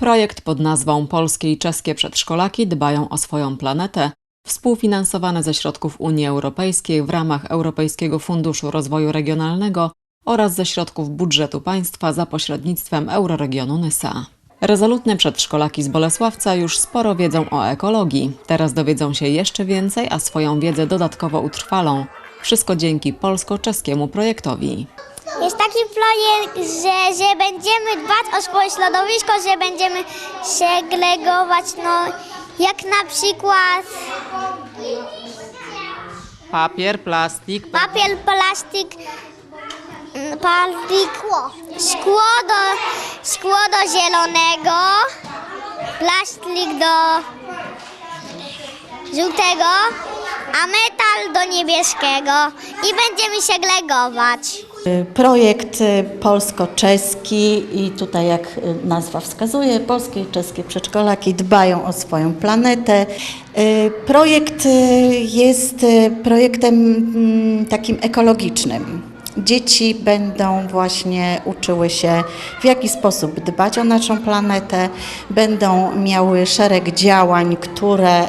Projekt pod nazwą Polskie i czeskie przedszkolaki dbają o swoją planetę, współfinansowany ze środków Unii Europejskiej w ramach Europejskiego Funduszu Rozwoju Regionalnego oraz ze środków budżetu państwa za pośrednictwem Euroregionu Nysa. Rezolutne przedszkolaki z Bolesławca już sporo wiedzą o ekologii. Teraz dowiedzą się jeszcze więcej, a swoją wiedzę dodatkowo utrwalą. Wszystko dzięki polsko-czeskiemu projektowi. Jest taki projekt, że, że będziemy dbać o swoje środowisko, że będziemy segregować, no jak na przykład Papier, plastik, papier, plastik, mm, plastik, szkło do, szkło do zielonego, plastik do żółtego, a metal do niebieskiego i będziemy segregować. Projekt y, polsko-czeski i tutaj jak y, nazwa wskazuje, polskie i czeskie przedszkolaki dbają o swoją planetę. Y, Projekt y, jest y, projektem mm, takim ekologicznym. Dzieci będą właśnie uczyły się, w jaki sposób dbać o naszą planetę, będą miały szereg działań, które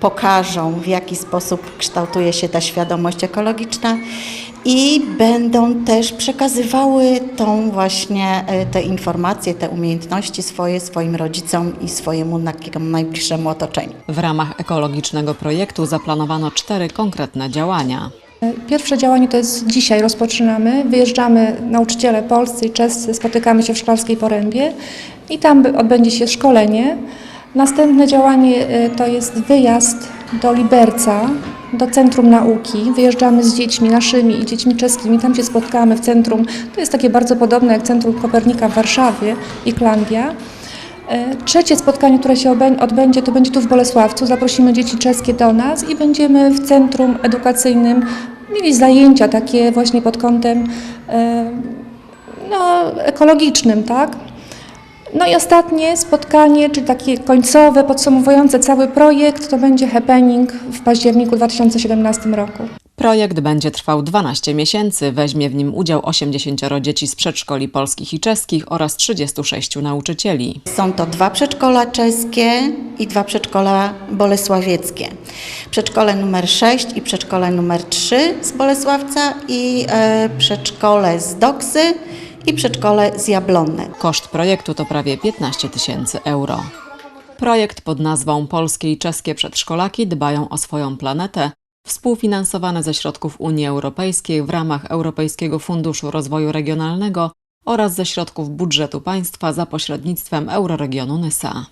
pokażą, w jaki sposób kształtuje się ta świadomość ekologiczna i będą też przekazywały tą właśnie e, te informacje, te umiejętności swoje swoim rodzicom i swojemu najbliższemu otoczeniu. W ramach ekologicznego projektu zaplanowano cztery konkretne działania. Pierwsze działanie to jest dzisiaj, rozpoczynamy. Wyjeżdżamy nauczyciele polscy i czescy, spotykamy się w Szklarskiej Porębie i tam odbędzie się szkolenie. Następne działanie y, to jest wyjazd do Liberca, do Centrum Nauki. Wyjeżdżamy z dziećmi naszymi i dziećmi czeskimi, tam się spotkamy w centrum. To jest takie bardzo podobne jak Centrum Kopernika w Warszawie i Klandia. E, Trzecie spotkanie, które się odbędzie, to będzie tu w Bolesławcu. Zaprosimy dzieci czeskie do nas i będziemy w centrum edukacyjnym mieli zajęcia takie właśnie pod kątem e, no, ekologicznym, tak? No i ostatnie spotkanie, czyli takie końcowe, podsumowujące cały projekt, to będzie happening w październiku 2017 roku. Projekt będzie trwał 12 miesięcy, weźmie w nim udział 80 dzieci z przedszkoli polskich i czeskich oraz 36 nauczycieli. Są to dwa przedszkola czeskie i dwa przedszkola bolesławieckie. Przedszkole numer 6 i przedszkole numer 3 z Bolesławca i e, przedszkole z Doksy i przedszkole z Jablonne. Koszt projektu to prawie 15 tysięcy euro. Projekt pod nazwą Polskie i czeskie przedszkolaki dbają o swoją planetę, współfinansowany ze środków Unii Europejskiej w ramach Europejskiego Funduszu Rozwoju Regionalnego oraz ze środków budżetu państwa za pośrednictwem Euroregionu Nysa.